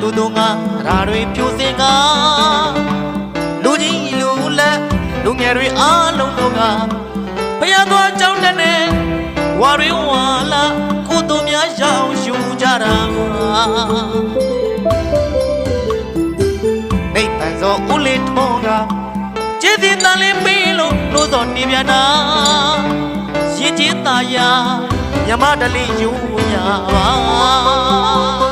သူသူငါရာတွေပြိုစင်ကလူကြီးလူလက်လူငယ်တွေအားလုံးတို့ကဘုရားသွားကြောင်းတဲ့နဲ့ဝါရီဝါလာကိုသူများရောက်ယူကြတာနေပန်စောဦးလေးထုံးကကျေးဇူးတန်လေးပေးလို့လို့စောနေပြန်တာရင်ကျေးသားယာမြမတလေးယူရပါ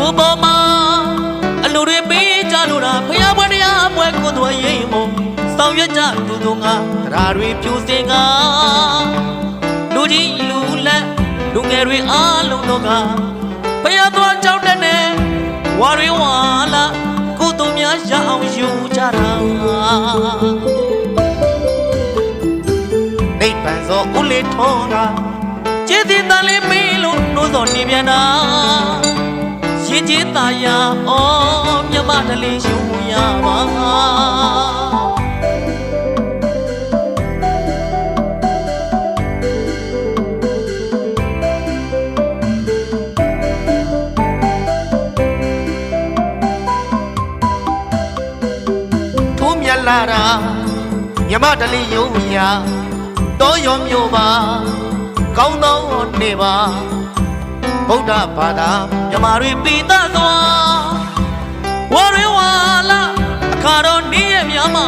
စမဘောမှာအလူတွေပေးကြလို့တာဖျားပွဲတရားပွဲကိုသူရိမ်မုံဆောင်ရွက်ကြသူသူငါတရားတွေပြူစင်ကလူကြီးလူလက်လူငယ်တွေအားလုံးတို့ကဖျားသွားကြောက်တဲ့နဲ့ဝါရီဝါလာကိုသူများရအောင်ယူကြတာနိဗ္ဗာန်သောဦးလေးထောကကျေးဇူးတန်လေးပေးလို့နှိုးစော်နေပြန်တာ ရင်ကျေးသာယာအော်မြမတလေးယူရပါထိုးမြက်လာတာမြမတလေးယူရတောရောမျိုးပါကောင်းသောနေပါ ဗုဒ္ဓဘာသာမြမာတွေပိသသွားဝရဝါလာအခါတော်နေ့ရက်များမှာ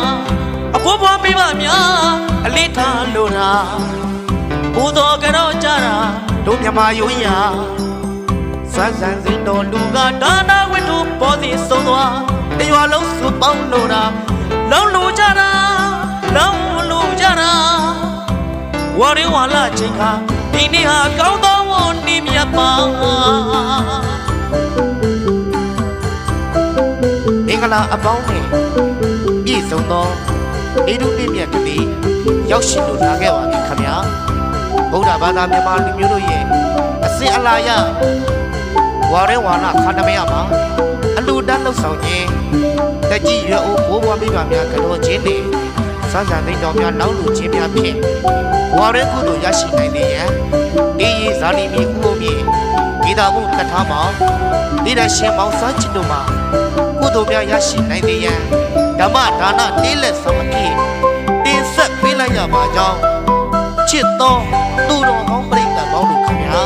အဘိုးဘွားမိဘများအလေးထားလို့တာပူတော်ကြောကြတာတို့မြမာယုံရစမ်းစမ်းစင်တော်လူကဒါနာဝိတုပေါ်စီဆုံးသွားတရွာလုံးစုပေါင်းလို့တာလုံးလူကြတာလုံးလူကြတာဝရဝလာချင်းခါဒီနေ့ဟာကောင်းသောဝန်နေ မြတ်ပါမင်္ဂလာအပေါင်းနဲ့ပြည့်စုံသောအေဒုနေ့မြတ်ကလေးရောက်ရှိလို့လာခဲ့ပါပြီခင်ဗျာဗုဒ္ဓဘာသာမြန်မာလူမျိုးတို့ရဲ့အစဉ်အလာရဝရဝလာခန္ဓမယမှာအလူတန်းလှုပ်ဆောင်ခြင်းတကြီးရအိုးဘိုးဘွားမိဘများကတော့ခြင်းနဲ့ စမ်းစမ်းသိတော်များနောက်လူချင်းများဖြင့်ဝါရဲကုသိုလ်ရရှိနိုင်လေရန်ဒီရီဇာလီမီဥပုံမြေဂီတာမှုတထားမောင်ဒီရရှင်မောင်စွမ်းချစ်တို့မှာကုသိုလ်များရရှိနိုင်လေရန်ဓမ္မဒါနလေးလက်ဆောင်အဖြစ်တင်ဆက်ပေးလိုက်ရပါကြောင်းချစ်သောသူတော်ကောင်းပြိတ္တပေါင်းတို့ခင်ဗျာ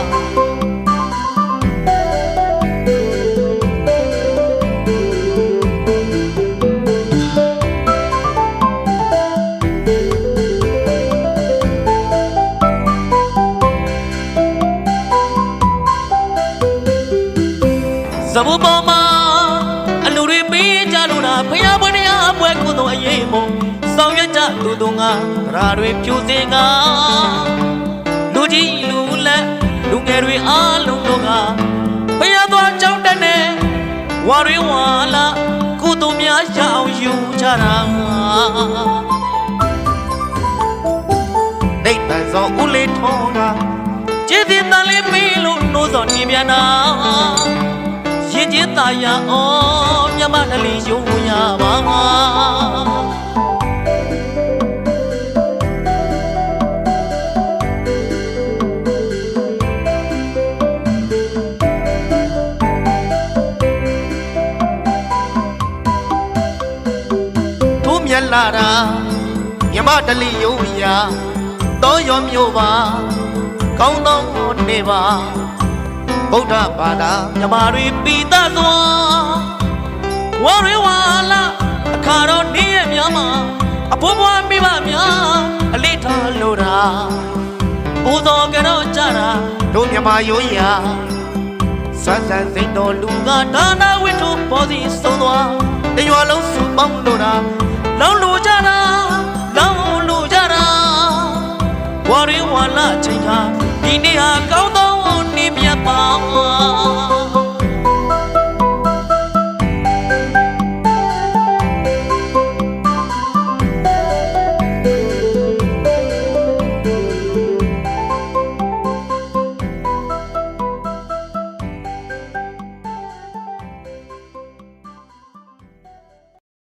ဇဘပေါ်မှာအလူတွေပေးကြလို့တာဖျားပွဲတရားပွဲကုသိုလ်အရေးမုံဆောင်ရွက်ကြသူတို့ငါရာတွေပြူစင်ကလူကြီးလူလက်လူငယ်တွေအားလုံးတို့ကဖျားသွားကြောင်းတဲ့နဲ့ဝါရီဝါလာကုသိုလ်များရအောင်ယူကြတာနိဗ္ဗာန်သောဦးလေးထုံးကကျေးဇူးတန်လေးပေးလို့နှိုးစော်နေပြန်တာရင်ကျေး သာယာအော်မြမတလီယုံရပါထိုးမြက်လာတာမြမတလီယုံရတောရောမျိုးပါကောင်းသောနေပါ ဗုဒ္ဓဘာသာမြမာတွေပိသသွားဝရဝါလာအခါတော်နေ့ရက်များမှာအဖိုးဘွားမိဘများအလေးထားလို့တာပူဇော်ကြတော့ကြတာတို့မြမာရိုးရာစမ်းစမ်းစိတ်တော်လူကဒါနာဝိထုပေါ်စီဆုံးသွားတရွာလုံးစုပေါင်းလို့တာလောင်းလို့ကြတာလောင်းလို့ကြတာဝရဝါလာချိန်ခါဒီနေ့ဟာကောင်း